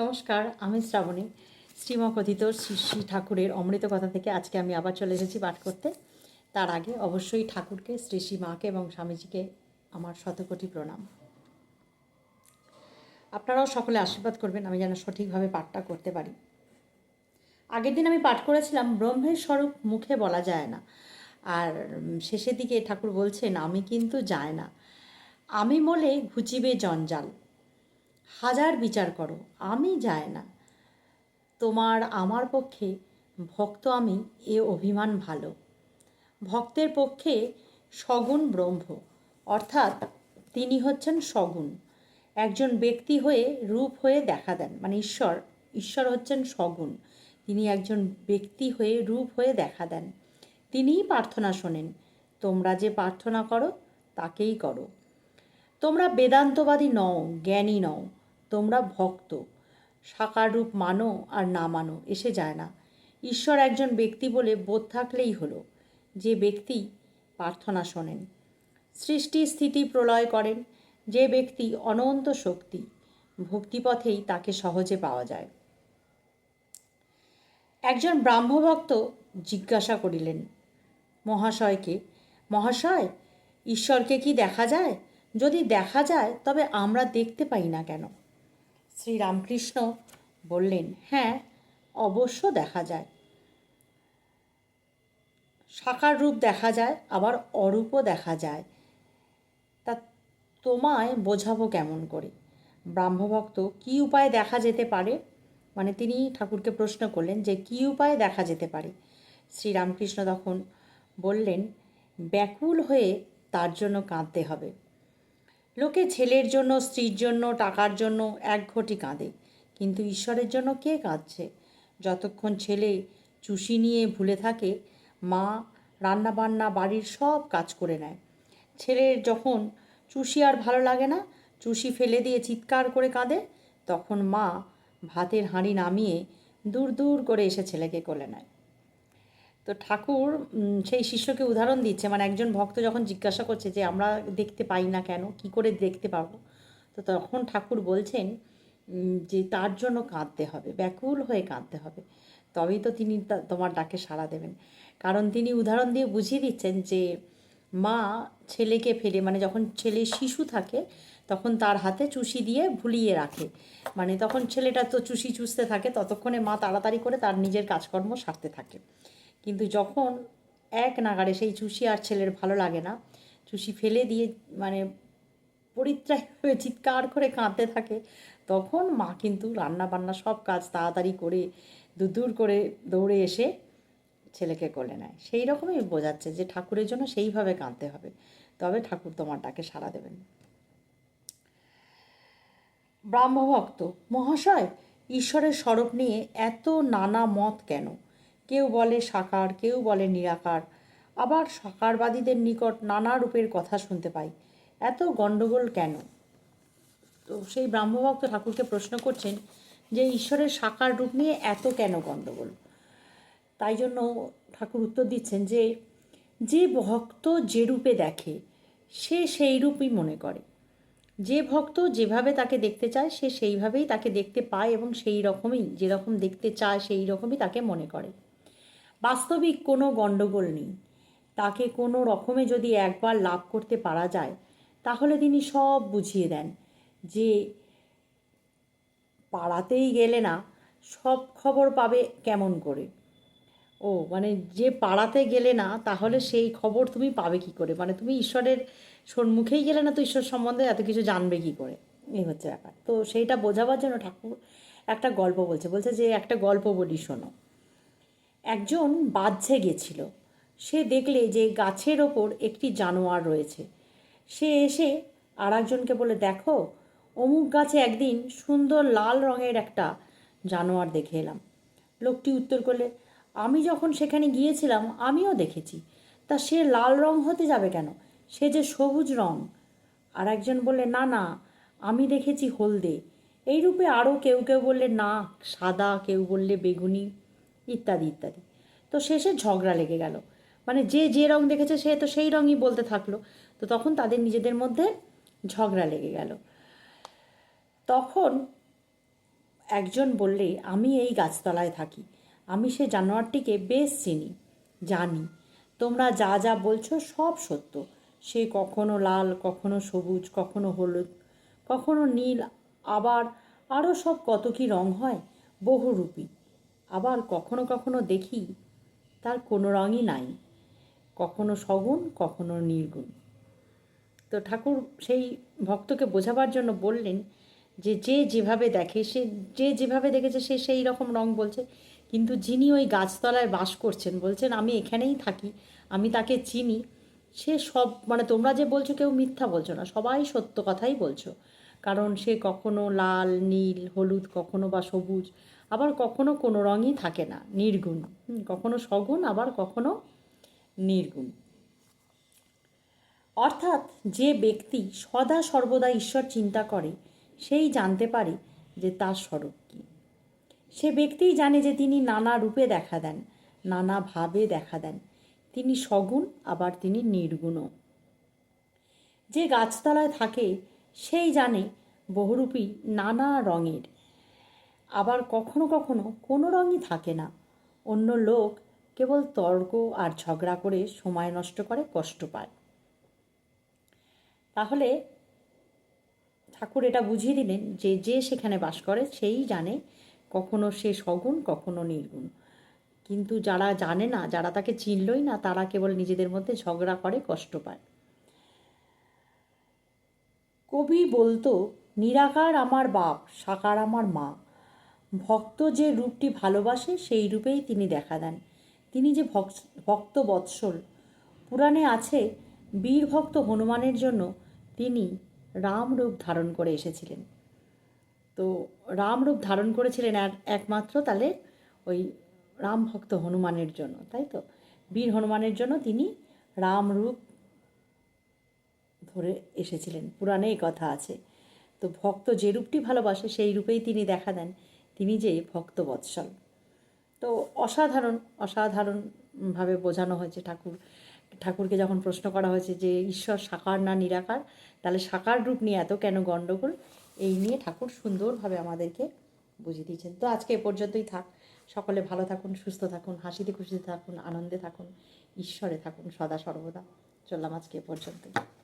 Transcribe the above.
নমস্কার, আমি শ্রাবণী। শ্রীমকথিত শ্রী শ্রী ঠাকুরের অমৃত কথা থেকে আজকে আমি আবার চলে এসেছি পাঠ করতে। তার আগে অবশ্যই ঠাকুরকে, শ্রী শ্রী মাকে এবং স্বামীজিকে আমার শতকোটি প্রণাম। আপনারাও সকলে আশীর্বাদ করবেন, আমি যেন সঠিকভাবে পাঠটা করতে পারি। আগের দিন আমি পাঠ করেছিলাম, ব্রহ্মের স্বরূপ মুখে বলা যায় না। আর শেষের দিকে ঠাকুর বলছেন, আমি কিন্তু যায় না। আমি বলে ঘুচিবে জঞ্জাল। হাজার বিচার করো, আমি যায় না। তোমার, আমার পক্ষে ভক্ত আমি, এ অভিমান ভালো। ভক্তের পক্ষে সগুণ ব্রহ্ম, অর্থাৎ তিনি হচ্ছেন সগুণ। একজন ব্যক্তি হয়ে, রূপ হয়ে দেখা দেন মানে ঈশ্বর ঈশ্বর হচ্ছেন সগুণ। তিনি একজন ব্যক্তি হয়ে, রূপ হয়ে দেখা দেন। তিনিই প্রার্থনা শোনেন, তোমরা যে প্রার্থনা করো, তাকেই করো। তোমরা বেদান্তবাদী নও, জ্ঞানী নও তোমরা ভক্ত। সাকার রূপ মানো আর না মানো, এসে যায় না। ঈশ্বর একজন ব্যক্তি বলে বোধ থাকলেই হলো, যে ব্যক্তি প্রার্থনা শোনেন। সৃষ্টি স্থিতি প্রলয় করেন, যে ব্যক্তি অনন্ত শক্তি, ভক্তিপথেই তাকে সহজে পাওয়া যায়। একজন ব্রাহ্মভক্ত জিজ্ঞাসা করিলেন, মহাশয়কে, মহাশয়, ঈশ্বরকে কি দেখা যায়? যদি দেখা যায়, তবে আমরা দেখতে পাই না কেন? শ্রীরামকৃষ্ণ বললেন হ্যাঁ অবশ্য দেখা যায়। সাকার রূপ দেখা যায়, আবার অরূপও দেখা যায়। তা তোমায় বোঝাবো কেমন করে? ব্রাহ্মভক্ত, কী উপায়ে দেখা যেতে পারে? মানে তিনি ঠাকুরকে প্রশ্ন করলেন যে, কী উপায়ে দেখা যেতে পারে? শ্রীরামকৃষ্ণ তখন বললেন, ব্যাকুল হয়ে তার জন্য কাঁদতে হবে। লোকে ছেলের জন্য, স্ত্রীর জন্য, টাকার জন্য এক ঘটি কাঁদে। কিন্তু ঈশ্বরের জন্য কে কাঁদছে? যতক্ষণ ছেলে চুষি নিয়ে ভুলে থাকে, মা রান্নাবান্না, বাড়ির সব কাজ করে নেয়। ছেলের যখন চুষি আর ভালো লাগে না, চুষি ফেলে দিয়ে চিৎকার করে কাঁদে, তখন মা ভাতের হাঁড়ি নামিয়ে দূর দূর করে এসে ছেলেকে কোলে নেয়। তো ঠাকুর সেই শিষ্যকে উদাহরণ দিচ্ছে। মানে একজন ভক্ত যখন জিজ্ঞাসা করছে যে, আমরা দেখতে পাই না কেন? কি করে দেখতে পাবো? তো তখন ঠাকুর বলছেন যে, তার জন্য কাঁদতে হবে, ব্যাকুল হয়ে কাঁদতে হবে। তবেই তো তিনি তোমার ডাকে সাড়া দেবেন। কারণ তিনি উদাহরণ দিয়ে বুঝিয়ে দিচ্ছেন যে, মা ছেলেকে ফেলে মানে যখন ছেলে শিশু থাকে, তখন তার হাতে চুষি দিয়ে ভুলিয়ে রাখে। মানে তখন ছেলেটা তো চুষি চুষতে থাকে, ততক্ষণে মা তাড়াতাড়ি করে তার নিজের কাজকর্ম সারতে থাকে। কিন্তু যখন এক নাগাড়ে সেই চুষি আর ছেলের ভালো লাগে না, চুষি ফেলে দিয়ে মানে পরিত্রায় হয়ে চিৎকার করে কাঁদতে থাকে, তখন মা কিন্তু রান্না বান্না সব কাজ তাড়াতাড়ি করে দূর দূর করে দৌড়ে এসে ছেলেকে কোলে নেয়। সেই রকমই বোঝাচ্ছে যে ঠাকুরের জন্য সেইভাবে কাঁদতে হবে। তবে ঠাকুর তোমার ডাকে সাড়া দেবেন। ব্রাহ্মভক্ত, মহাশয়, ঈশ্বরের স্বরূপ নিয়ে এত নানা মত কেন? কেউ বলে সাকার, কেউ বলে নিরাকার। আবার সাকারবাদীদের নিকট নানা রূপের কথা শুনতে পাই। এত গণ্ডগোল কেন? তো সেই ব্রাহ্মভক্ত ঠাকুরকে প্রশ্ন করছেন যে ঈশ্বরের সাকার রূপ নিয়ে এত কেন গণ্ডগোল? তাই জন্য ঠাকুর উত্তর দিচ্ছেন যে যে ভক্ত যে রূপে দেখে, সে সেই রূপই মনে করে। যে ভক্ত যেভাবে তাকে দেখতে চায়, সে সেইভাবেই তাকে দেখতে পায় এবং সেই রকমই, যেরকম দেখতে চায়, সেই রকমই তাকে মনে করে। বাস্তবিক কোনো গণ্ডগোল নেই। তাকে কোনো রকমে যদি একবার লাভ করতে পারা যায়, তাহলে তিনি সব বুঝিয়ে দেন যে পাড়াতেই গেলে না, সব খবর পাবে কেমন করে। ও মানে যে পাড়াতে গেলে না, তাহলে সেই খবর তুমি পাবে কি করে? মানে তুমি ঈশ্বরের সম্মুখেই গেলে না তো ঈশ্বর সম্বন্ধে এত কিছু জানবে কি করে? এই হচ্ছে ব্যাপার। তো সেইটা বোঝাবার জন্য ঠাকুর একটা গল্প বলছে। বলছে যে একটা গল্প বলি শোনো। একজন বাহ্যে গেছিল। সে দেখলে যে গাছের ওপর একটি জানোয়ার রয়েছে। সে এসে আর একজনকে বলে, দেখো, অমুক গাছে একদিন সুন্দর লাল রঙের একটা জানোয়ার দেখে এলাম। লোকটি উত্তর করলে, আমি যখন সেখানে গিয়েছিলাম, আমিও দেখেছি। তা সে লাল রং হতে যাবে কেন? সে যে সবুজ রং। আর একজন বললে না না, আমি দেখেছি হলদে। এই রূপে আরও কেউ কেউ বললে না সাদা, কেউ বললে বেগুনি। ইত্যাদি ইত্যাদি। তো শেষে ঝগড়া লেগে গেল। মানে যে যে রং দেখেছে সে তো সেই রঙই বলতে থাকল। তো তখন তাদের নিজেদের মধ্যে ঝগড়া লেগে গেল। তখন একজন বললে, আমি এই গাছতলায় থাকি। আমি সে জানোয়ারটিকে বেশ চিনি, জানি। তোমরা যা যা বলছো সব সত্য। সে কখনো লাল, কখনো সবুজ, কখনো হলুদ, কখনো নীল, আবার আরও সব কত কী রং হয়, বহুরূপী। আবার কখনো কখনো দেখি তার কোনো রঙই নাই। কখনো সগুণ, কখনো নির্গুণ। তো ঠাকুর সেই ভক্তকে বোঝাবার জন্য বললেন যে যে যেভাবে দেখে, সে যে যেভাবে দেখেছে সে সেই রকম রং বলছে। কিন্তু যিনি ওই গাছতলায় বাস করছেন, বলছেন, আমি এখানেই থাকি, আমি তাকে চিনি। সে সব মানে তোমরা যে বলছো কেউ মিথ্যা বলছো না, সবাই সত্য কথাই বলছো। কারণ সে কখনো লাল, নীল, হলুদ, কখনো বা সবুজ, আবার কখনো কোনো রঙই থাকে না, নির্গুণ। কখনো সগুণ, আবার কখনো নির্গুণ। অর্থাৎ যে ব্যক্তি সদা সর্বদা ঈশ্বর চিন্তা করে, সেই জানতে পারে যে তার স্বরূপ কী। সে ব্যক্তিই জানে যে তিনি নানা রূপে দেখা দেন, নানা ভাবে দেখা দেন। তিনি সগুণ, আবার তিনি নির্গুণও। যে গাছতলায় থাকে সেই জানে বহুরূপী নানা রঙের। আবার কখনো কখনো কোনো রঙই থাকে না। অন্য লোক কেবল তর্ক আর ঝগড়া করে সময় নষ্ট করে, কষ্ট পায়। তাহলে ঠাকুর এটা বুঝিয়ে দিলেন যে যে সেখানে বাস করে সেই জানে কখনো সে সগুণ, কখনো নির্গুণ। কিন্তু যারা জানে না, যারা তাকে চিনলই না, তারা কেবল নিজেদের মধ্যে ঝগড়া করে, কষ্ট পায়। কবি বলতো, নিরাকার আমার বাপ, সাকার আমার মা। ভক্ত যে রূপটি ভালোবাসে, সেই রূপেই তিনি দেখা দেন। তিনি যে ভক্ত বৎসল। পুরাণে আছে, বীর ভক্ত হনুমানের জন্য তিনি রাম রূপ ধারণ করে এসেছিলেন। তো রাম রূপ ধারণ করেছিলেন আর একমাত্র তাহলে ওই রাম ভক্ত হনুমানের জন্য, তাই তো? বীর হনুমানের জন্য তিনি রাম রূপ ধরে এসেছিলেন। পুরাণে এই কথা আছে। তো ভক্ত যে রূপটি ভালোবাসে, সেই রূপেই তিনি দেখা দেন। তিনি যে ভক্ত বৎসল। তো অসাধারণ, অসাধারণভাবে বোঝানো হয়েছে ঠাকুর। ঠাকুরকে যখন প্রশ্ন করা হয়েছে যে, ঈশ্বর সাকার না নিরাকার? তাহলে সাকার রূপ নিয়ে এত কেন গণ্ডগোল? এই নিয়ে ঠাকুর সুন্দরভাবে আমাদেরকে বুঝিয়ে দিয়েছেন। তো আজকে এ পর্যন্তই থাক। সকলে ভালো থাকুন, সুস্থ থাকুন, হাসিতে খুশিতে থাকুন, আনন্দে থাকুন, ঈশ্বরে থাকুন সদা সর্বদা। চললাম আজকে এ পর্যন্তই।